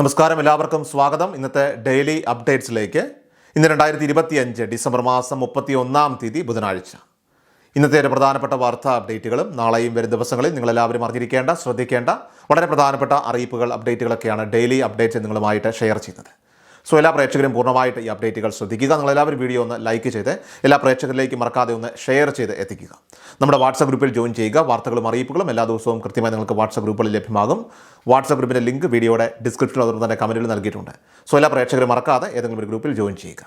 നമസ്കാരം. എല്ലാവർക്കും സ്വാഗതം. ഇന്നത്തെ ഡെയിലി അപ്ഡേറ്റ്സിലേക്ക്. ഇന്ന് രണ്ടായിരത്തി ഇരുപത്തി അഞ്ച് ഡിസംബർ മാസം മുപ്പത്തി ഒന്നാം തീയതി ബുധനാഴ്ച. ഇന്നത്തെ ഒരു പ്രധാനപ്പെട്ട വാർത്താ അപ്ഡേറ്റുകളും നാളെയും വരും ദിവസങ്ങളിൽ നിങ്ങളെല്ലാവരും അറിഞ്ഞിരിക്കേണ്ട ശ്രദ്ധിക്കേണ്ട വളരെ പ്രധാനപ്പെട്ട അറിയിപ്പുകൾ അപ്ഡേറ്റുകളൊക്കെയാണ് ഡെയിലി അപ്ഡേറ്റ്സ് നിങ്ങളുമായിട്ട് ഷെയർ ചെയ്യുന്നത്. സോ എല്ലാ പ്രേക്ഷകരും പൂർണമായിട്ട് ഈ അപ്ഡേറ്റുകൾ ശ്രദ്ധിക്കുക. നിങ്ങൾ എല്ലാവരും വീഡിയോ ഒന്ന് ലൈക്ക് ചെയ്ത് എല്ലാ പ്രേക്ഷകരിലേക്ക് മറക്കാതെ ഒന്ന് ഷെയർ ചെയ്ത് എത്തിക്കുക. നമ്മുടെ വാട്സപ്പ് ഗ്രൂപ്പിൽ ജോയിൻ ചെയ്യുക. വാർത്തകളും അറിയിപ്പുകളും എല്ലാ ദിവസവും കൃത്യമായി നിങ്ങൾക്ക് വാട്സപ്പ് ഗ്രൂപ്പുകളിൽ ലഭ്യമാകും. വാട്സപ്പ് ഗ്രൂപ്പിന്റെ ലിങ്ക് വീഡിയോയുടെ ഡിസ്ക്രിപ്ഷനിൽ അതുപോലെ തന്നെ കമന്റിൽ നൽകിയിട്ടുണ്ട്. സോ എല്ലാ പ്രേക്ഷകരും മറക്കാതെ ഏതെങ്കിലും ഒരു ഗ്രൂപ്പിൽ ജോയിൻ ചെയ്യുക.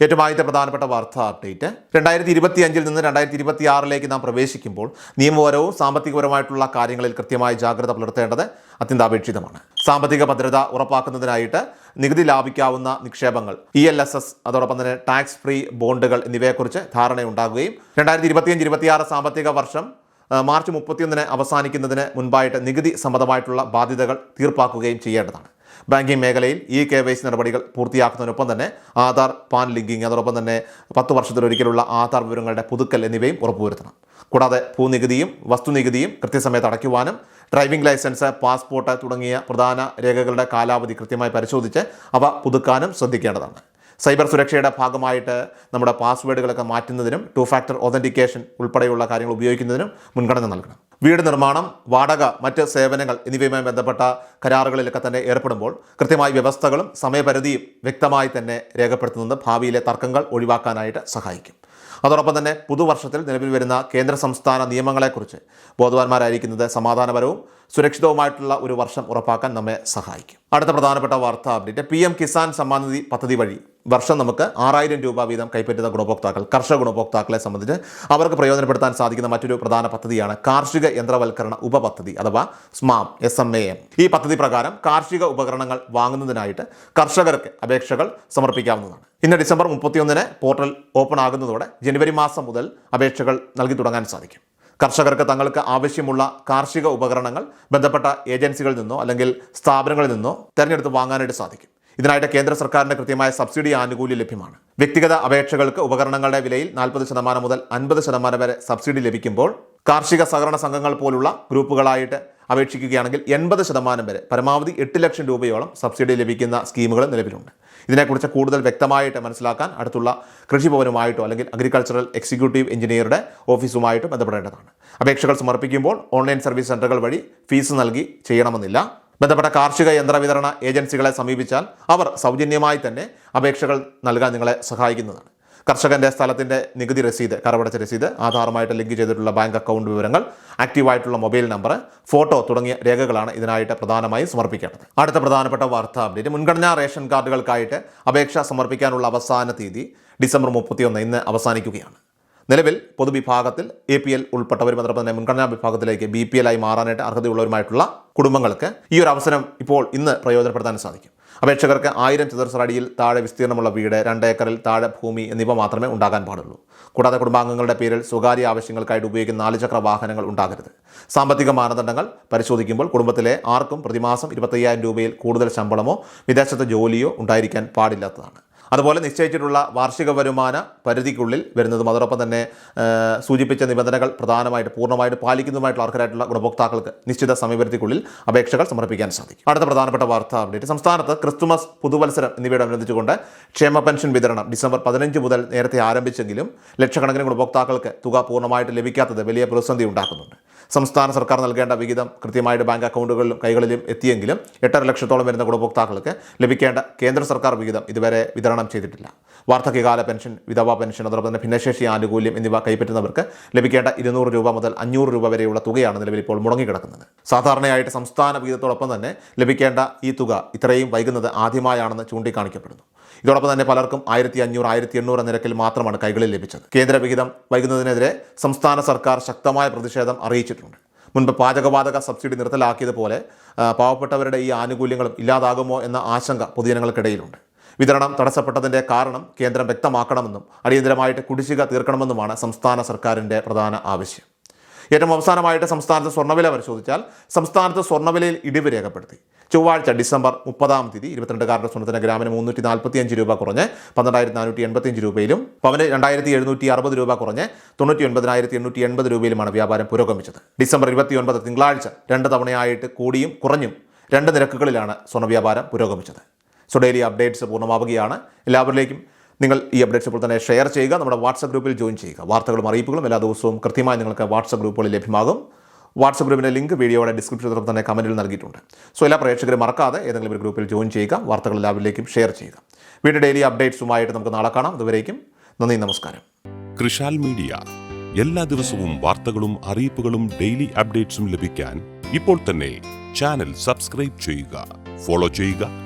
ഏറ്റവും ആദ്യത്തെ പ്രധാനപ്പെട്ട വാർത്താ അപ്ഡേറ്റ്. രണ്ടായിരത്തി ഇരുപത്തി അഞ്ചിൽ നിന്ന് രണ്ടായിരത്തി ഇരുപത്തി ആറിലേക്ക് നാം പ്രവേശിക്കുമ്പോൾ നിയമപരവും സാമ്പത്തികപരമായിട്ടുള്ള കാര്യങ്ങളിൽ കൃത്യമായ ജാഗ്രത പുലർത്തേണ്ടത് അത്യന്താപേക്ഷിതമാണ്. സാമ്പത്തിക ഭദ്രത ഉറപ്പാക്കുന്നതിനായിട്ട് നികുതി ലാഭിക്കാവുന്ന നിക്ഷേപങ്ങൾ ഇ എൽ എസ് എസ് അതോടൊപ്പം തന്നെ ടാക്സ് ഫ്രീ ബോണ്ടുകൾ എന്നിവയെക്കുറിച്ച് ധാരണയുണ്ടാകുകയും രണ്ടായിരത്തി ഇരുപത്തിയഞ്ച് ഇരുപത്തിയാറ് സാമ്പത്തിക വർഷം മാർച്ച് മുപ്പത്തിയൊന്നിന് അവസാനിക്കുന്നതിന് മുൻപായിട്ട് നികുതി സംബന്ധമായിട്ടുള്ള ബാധ്യതകൾ തീർപ്പാക്കുകയും ചെയ്യേണ്ടതാണ്. ബാങ്കിംഗ് മേഖലയിൽ ഈ കെ വൈ സി നടപടികൾ പൂർത്തിയാക്കുന്നതിനൊപ്പം തന്നെ ആധാർ പാൻ ലിങ്കിങ് അതോടൊപ്പം തന്നെ പത്ത് വർഷത്തിലൊരിക്കലുള്ള ആധാർ വിവരങ്ങളുടെ പുതുക്കൽ എന്നിവയും ഉറപ്പുവരുത്തണം. കൂടാതെ ഭൂനികുതിയും വസ്തുനികുതിയും കൃത്യസമയത്ത് അടയ്ക്കുവാനും ഡ്രൈവിംഗ് ലൈസൻസ് പാസ്പോർട്ട് തുടങ്ങിയ പ്രധാന രേഖകളുടെ കാലാവധി കൃത്യമായി പരിശോധിച്ച് അവ പുതുക്കാനും ശ്രദ്ധിക്കേണ്ടതാണ്. സൈബർ സുരക്ഷയുടെ ഭാഗമായിട്ട് നമ്മുടെ പാസ്വേഡുകളൊക്കെ മാറ്റുന്നതിനും ടു ഫാക്ടർ ഒതന്റിക്കേഷൻ ഉൾപ്പെടെയുള്ള കാര്യങ്ങൾ ഉപയോഗിക്കുന്നതിനും മുൻഗണന നൽകണം. വീട് നിർമ്മാണം വാടക മറ്റ് സേവനങ്ങൾ എന്നിവയുമായി ബന്ധപ്പെട്ട കരാറുകളിലൊക്കെ തന്നെ ഏർപ്പെടുമ്പോൾ കൃത്യമായി വ്യവസ്ഥകളും സമയപരിധിയും വ്യക്തമായി തന്നെ രേഖപ്പെടുത്തുന്നത് ഭാവിയിലെ തർക്കങ്ങൾ ഒഴിവാക്കാനായിട്ട് സഹായിക്കും. അതോടൊപ്പം തന്നെ പുതുവർഷത്തിൽ നിലവിൽ വരുന്ന കേന്ദ്ര സംസ്ഥാന നിയമങ്ങളെക്കുറിച്ച് ബോധവാന്മാരായിരിക്കുന്നത് സമാധാനപരവും സുരക്ഷിതവുമായിട്ടുള്ള ഒരു വർഷം ഉറപ്പാക്കാൻ നമ്മെ സഹായിക്കും. അടുത്ത പ്രധാനപ്പെട്ട വാർത്ത update. P M Kisan Samman Nidhi പദ്ധതി വഴി വർഷം നമുക്ക് ആറായിരം രൂപ വീതം കൈപ്പറ്റുന്ന ഗുണഭോക്താക്കൾ കർഷക ഗുണഭോക്താക്കളെ സംബന്ധിച്ച് അവർക്ക് പ്രയോജനപ്പെടുത്താൻ സാധിക്കുന്ന മറ്റൊരു പ്രധാന പദ്ധതിയാണ് കാർഷിക യന്ത്രവൽക്കരണ ഉപപദ്ധതി അഥവാ SMAM S M A M. ഈ പദ്ധതി പ്രകാരം കാർഷിക ഉപകരണങ്ങൾ വാങ്ങുന്നതിനായിട്ട് കർഷകർക്ക് അപേക്ഷകൾ സമർപ്പിക്കാവുന്നതാണ്. ഇന്ന് ഡിസംബർ മുപ്പത്തിയൊന്നിന് പോർട്ടൽ ഓപ്പൺ ആകുന്നതോടെ ജനുവരി മാസം മുതൽ അപേക്ഷകൾ നൽകി തുടങ്ങാൻ സാധിക്കും. കർഷകർക്ക് തങ്ങൾക്ക് ആവശ്യമുള്ള കാർഷിക ഉപകരണങ്ങൾ ബന്ധപ്പെട്ട ഏജൻസികളിൽ നിന്നോ അല്ലെങ്കിൽ സ്ഥാപനങ്ങളിൽ നിന്നോ തിരഞ്ഞെടുത്ത് വാങ്ങാനായിട്ട് സാധിക്കും. ഇതിനായിട്ട് കേന്ദ്ര സർക്കാരിന്റെ കൃത്യമായ സബ്സിഡി ആനുകൂല്യം ലഭ്യമാണ്. വ്യക്തിഗത അപേക്ഷകൾക്ക് ഉപകരണങ്ങളുടെ വിലയിൽ നാൽപ്പത് ശതമാനം മുതൽ അൻപത് ശതമാനം വരെ സബ്സിഡി ലഭിക്കുമ്പോൾ കാർഷിക സഹകരണ സംഘങ്ങൾ പോലുള്ള ഗ്രൂപ്പുകളായിട്ട് അപേക്ഷിക്കുകയാണെങ്കിൽ എൺപത് ശതമാനം വരെ പരമാവധി എട്ട് ലക്ഷം രൂപയോളം സബ്സിഡി ലഭിക്കുന്ന സ്കീമുകൾ നിലവിലുണ്ട്. ഇതിനെക്കുറിച്ച് കൂടുതൽ വ്യക്തമായിട്ട് മനസ്സിലാക്കാൻ അടുത്തുള്ള കൃഷിഭവനുമായിട്ടോ അല്ലെങ്കിൽ അഗ്രികൾച്ചറൽ എക്സിക്യൂട്ടീവ് എഞ്ചിനീയറുടെ ഓഫീസുമായിട്ടോ ബന്ധപ്പെടേണ്ടതാണ്. അപേക്ഷകൾ സമർപ്പിക്കുമ്പോൾ ഓൺലൈൻ സർവീസ് സെന്ററുകൾ വഴി ഫീസ് നൽകി ചെയ്യണമെന്നില്ല. ബന്ധപ്പെട്ട കാർഷിക യന്ത്ര വിതരണ ഏജൻസികളെ സമീപിച്ചാൽ അവർ സൗജന്യമായി തന്നെ അപേക്ഷകൾ നൽകാൻ നിങ്ങളെ സഹായിക്കുന്നതാണ്. കർഷകന്റെ സ്ഥലത്തിന്റെ നികുതി രസീത് കറവടച്ച രസീത് ആധാറുമായിട്ട് ലിങ്ക് ചെയ്തിട്ടുള്ള ബാങ്ക് അക്കൗണ്ട് വിവരങ്ങൾ ആക്റ്റീവായിട്ടുള്ള മൊബൈൽ നമ്പർ ഫോട്ടോ തുടങ്ങിയ രേഖകളാണ് ഇതിനായിട്ട് പ്രധാനമായും സമർപ്പിക്കേണ്ടത്. അടുത്ത പ്രധാനപ്പെട്ട വാർത്താ അപ്ഡേറ്റ് മുൻഗണനാ റേഷൻ കാർഡുകൾക്കായിട്ട് അപേക്ഷ സമർപ്പിക്കാനുള്ള അവസാന തീയതി ഡിസംബർ മുപ്പത്തിയൊന്ന് ഇന്ന് അവസാനിക്കുകയാണ്. നിലവിൽ പൊതുവിഭാഗത്തിൽ എ പി എൽ ഉൾപ്പെട്ടവരും അതോടൊപ്പം തന്നെ മുൻഗണനാ വിഭാഗത്തിലേക്ക് ബി പി എൽ ആയി മാറാനായിട്ട് അർഹതയുള്ളവരുമായിട്ടുള്ള കുടുംബങ്ങൾക്ക് ഈ ഒരു അവസരം ഇപ്പോൾ ഇന്ന് പ്രയോജനപ്പെടുത്താൻ സാധിക്കും. അപേക്ഷകർക്ക് ആയിരം ചതുരശ്ര അടിയിൽ താഴെ വിസ്തീർണമുള്ള വീട് രണ്ട് ഏക്കറിൽ താഴെ ഭൂമി എന്നിവ മാത്രമേ ഉണ്ടാകാൻ പാടുള്ളൂ. കൂടാതെ കുടുംബാംഗങ്ങളുടെ പേരിൽ സ്വകാര്യ ആവശ്യങ്ങൾക്കായിട്ട് ഉപയോഗിക്കുന്ന നാല് ചക്ര വാഹനങ്ങൾ ഉണ്ടാകരുത്. സാമ്പത്തിക മാനദണ്ഡങ്ങൾ പരിശോധിക്കുമ്പോൾ കുടുംബത്തിലെ ആർക്കും പ്രതിമാസം ഇരുപത്തയ്യായിരം രൂപയിൽ കൂടുതൽ ശമ്പളമോ വിദേശത്തെ ജോലിയോ ഉണ്ടായിരിക്കാൻ പാടില്ലാത്തതാണ്. അതുപോലെ നിശ്ചയിച്ചിട്ടുള്ള വാർഷിക വരുമാന പരിധിക്കുള്ളിൽ വരുന്നതും അതോടൊപ്പം തന്നെ സൂചിപ്പിച്ച നിബന്ധനകൾ പ്രധാനമായിട്ട് പൂർണമായിട്ട് പാലിക്കുന്നതുമായിട്ടുള്ള അർഹരായിട്ടുള്ള ഗുണഭോക്താക്കൾക്ക് നിശ്ചിത സമയപരിധിക്കുള്ളിൽ അപേക്ഷകൾ സമർപ്പിക്കാൻ സാധിക്കും. അടുത്ത പ്രധാനപ്പെട്ട വാർത്ത അപ്ഡേറ്റ് സംസ്ഥാനത്ത് ക്രിസ്തുമസ് പുതുവത്സരം എന്നിവയോടനുബന്ധിച്ചുകൊണ്ട് ക്ഷേമ പെൻഷൻ വിതരണം ഡിസംബർ പതിനഞ്ച് മുതൽ നേരത്തെ ആരംഭിച്ചെങ്കിലും ലക്ഷക്കണക്കിന് ഗുണഭോക്താക്കൾക്ക് തുക പൂർണമായിട്ട് ലഭിക്കാത്തത് വലിയ പ്രതിസന്ധി ഉണ്ടാക്കുന്നുണ്ട്. സംസ്ഥാന സർക്കാർ നൽകേണ്ട വിഹിതം കൃത്യമായിട്ട് ബാങ്ക് അക്കൗണ്ടുകളിലും കൈകളിലും എത്തിയെങ്കിലും എട്ടര ലക്ഷത്തോളം വരുന്ന ഗുണഭോക്താക്കൾക്ക് ലഭിക്കേണ്ട കേന്ദ്ര സർക്കാർ വിഹിതം ഇതുവരെ വിതരണം ചെയ്തിട്ടില്ല. വാർദ്ധക്യകാല പെൻഷൻ വിധവാ പെൻഷൻ അതോടൊപ്പം തന്നെ ഭിന്നശേഷി ആനുകൂല്യം എന്നിവ കൈപ്പറ്റുന്നവർക്ക് ലഭിക്കേണ്ട ഇരുന്നൂറ് രൂപ മുതൽ അഞ്ഞൂറ് രൂപ വരെയുള്ള തുകയാണ് നിലവിൽ ഇപ്പോൾ മുടങ്ങിക്കിടക്കുന്നത്. സാധാരണയായിട്ട് സംസ്ഥാന വിഹിതത്തോടൊപ്പം തന്നെ ലഭിക്കേണ്ട ഈ തുക ഇത്രയും വൈകുന്നത് ആദ്യമായാണെന്ന് ചൂണ്ടിക്കാണിക്കപ്പെടുന്നു. ഇതോടൊപ്പം തന്നെ പലർക്കും ആയിരത്തി അഞ്ഞൂറ് ആയിരത്തി എണ്ണൂറ് നിരക്കിൽ മാത്രമാണ് കൈകളിൽ ലഭിച്ചത്. കേന്ദ്ര വിഹിതം വൈകുന്നതിനെതിരെ സംസ്ഥാന സർക്കാർ ശക്തമായ പ്രതിഷേധം അറിയിച്ചിട്ടുണ്ട്. മുൻപ് പാചകവാതക സബ്സിഡി നിർത്തലാക്കിയതുപോലെ പാവപ്പെട്ടവരുടെ ഈ ആനുകൂല്യങ്ങളും ഇല്ലാതാകുമോ എന്ന ആശങ്ക പൊതുജനങ്ങൾക്കിടയിലുണ്ട്. വിതരണം തടസ്സപ്പെട്ടതിന്റെ കാരണം കേന്ദ്രം വ്യക്തമാക്കണമെന്നും അടിയന്തരമായിട്ട് കുടിശ്ശിക തീർക്കണമെന്നുമാണ് സംസ്ഥാന സർക്കാരിന്റെ പ്രധാന ആവശ്യം. ഏറ്റവും അവസാനമായിട്ട് സംസ്ഥാനത്ത് സ്വർണവില പരിശോധിച്ചാൽ സംസ്ഥാനത്ത് സ്വർണവിലയിൽ ഇടിവ് രേഖപ്പെടുത്തി. ചൊവ്വാഴ്ച ഡിസംബർ മുപ്പതാം തീയതി ഇരുപത്തിരണ്ടുകാരുടെ സ്വർണത്തിന് ഗ്രാമിന് മുന്നൂറ്റി നാൽപ്പത്തി അഞ്ച് രൂപ കുറഞ്ഞ് പന്ത്രണ്ടായിരത്തി നാനൂറ്റി എൺപത്തി അഞ്ച് രൂപയിലും പവന് രണ്ടായിരത്തി എഴുന്നൂറ്റി അറുപത് രൂപ കുറഞ്ഞ് തൊണ്ണൂറ്റി ഒൻപതിനായിരത്തി എണ്ണൂറ്റി എൺപത് രൂപയിലുമാണ് വ്യാപാരം പുരോഗമിച്ചത്. ഡിസംബർ ഇരുപത്തി ഒൻപത് തിങ്കളാഴ്ച രണ്ട് തവണയായിട്ട് കൂടിയും കുറഞ്ഞും രണ്ട് നിരക്കുകളിലാണ് സ്വർണ വ്യാപാരം പുരോഗമിച്ചത്. സോ ഡെയിലി അപ്ഡേറ്റ്സ് പൂർണമാവുകയാണ്. എല്ലാവരിലേക്കും നിങ്ങൾ ഈ അപ്ഡേറ്റ്സ് ഇപ്പോൾ തന്നെ ഷെയർ ചെയ്യുക. നമ്മുടെ വാട്സപ്പ് ഗ്രൂപ്പിൽ ജോയിൻ ചെയ്യുക. വാർത്തകളും അറിയിപ്പുകളും എല്ലാ ദിവസവും കൃത്യമായി നിങ്ങൾക്ക് വാട്സപ്പ് ഗ്രൂപ്പുകളിൽ ലഭ്യമാകും. വാട്സപ്പ് ഗ്രൂപ്പിന്റെ ലിങ്ക് വീഡിയോയുടെ ഡിസ്ക്രിപ്ഷനിൽ തന്നെ കമന്റിൽ നൽകിയിട്ടുണ്ട്. സോ എല്ലാ പ്രേക്ഷകരും മറക്കാതെ ഏതെങ്കിലും ഒരു ഗ്രൂപ്പിൽ ജോയിൻ ചെയ്യുക. വാർത്തകൾ എല്ലാവരിലേക്കും ഷെയർ ചെയ്യുക. വീണ്ടും ഡെയിലി അപ്ഡേറ്റ്സുമായിട്ട് നമുക്ക് നാളെ കാണാം. അതുവരേക്കും നന്ദി നമസ്കാരം. കൃഷാൽ മീഡിയ. എല്ലാ ദിവസവും വാർത്തകളും അറിയിപ്പുകളും ഡെയിലി അപ്ഡേറ്റ്സും ലഭിക്കാൻ ഇപ്പോൾ തന്നെ ചാനൽ സബ്സ്ക്രൈബ് ചെയ്യുക. ഫോളോ ചെയ്യുക.